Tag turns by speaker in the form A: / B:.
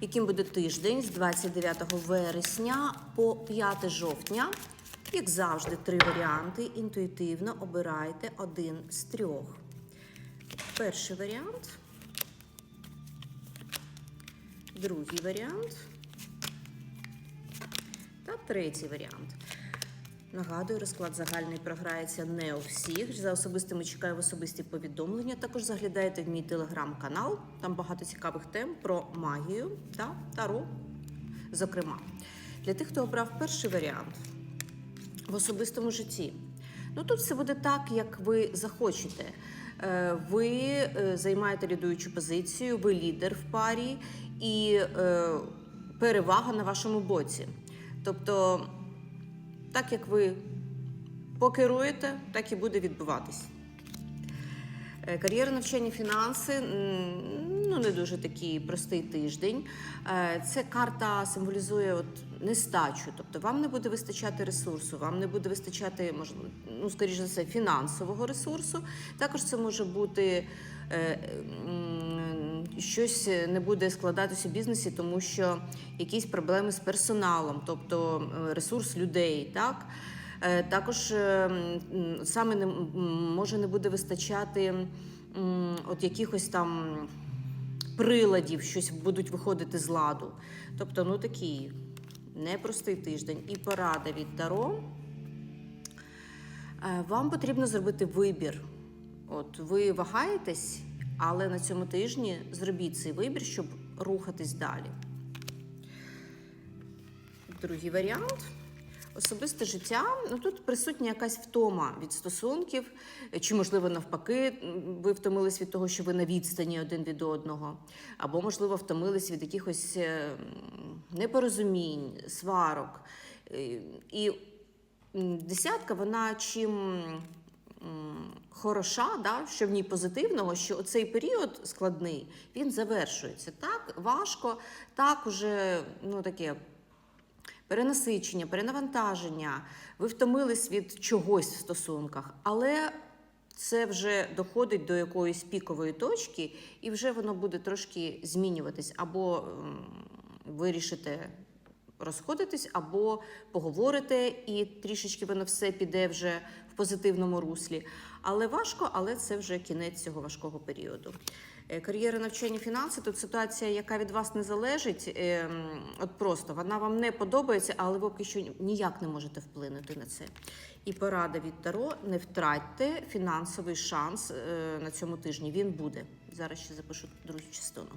A: яким буде тиждень з 29 вересня по 5 жовтня. Як завжди, три варіанти. Інтуїтивно обирайте один з трьох. Перший варіант. Другий варіант. Та третій варіант. Нагадую, розклад загальний програється не у всіх. За особистими чекаю в особисті повідомлення. Також заглядайте в мій телеграм-канал. Там багато цікавих тем про магію та таро. Зокрема, для тих, хто обрав перший варіант в особистому житті. Ну тут все буде так, як ви захочете. Е, Ви е, займаєте лідуючу позицію, ви лідер в парі і е, перевага на вашому боці. Тобто, так як ви покеруєте, так і буде відбуватись. Е, Кар'єра, навчання, фінанси ну не дуже такий простий тиждень. Е, Це карта символізує от нестачу, тобто вам не буде вистачати ресурсу, вам не буде вистачати, можливо, ну скоріш за все, фінансового ресурсу. Також це може бути е, щось не буде складатися в бізнесі, тому що якісь проблеми з персоналом, тобто е, ресурс людей, так. Е, Також е, саме не може не буде вистачати от якихось там приладів, щось будуть виходити з ладу. Тобто, ну такий непростий тиждень. І порада від Таро. Е, Вам потрібно зробити вибір. От ви вагаєтесь, але на цьому тижні зробіть цей вибір, щоб рухатись далі. Другий варіант. Особисте життя, ну тут присутня якась втома від стосунків, чи, можливо, навпаки, ви втомились від того, що ви на відстані один від одного, або, можливо, втомились від якихось е, непорозумінь, сварок. Е, І десятка, вона чим хороша, да, що в ній позитивного, що оцей період складний, він завершується. Так, важко, так уже ну, таке перенасичення, перенавантаження, ви втомились від чогось в стосунках, але це вже доходить до якоїсь пікової точки, і вже воно буде трошки змінюватись, або вирішите розходитись, або поговорите, і трішечки воно все піде вже в позитивному руслі. Але важко, але це вже кінець цього важкого періоду. Е, Кар'єра навчання фінанси тут ситуація, яка від вас не залежить. е, От просто вона вам не подобається, але ви поки що ніяк не можете вплинути на це. І порада від Таро: не втратьте фінансовий шанс е, на цьому тижні. Він буде. Зараз ще запишу другу частину.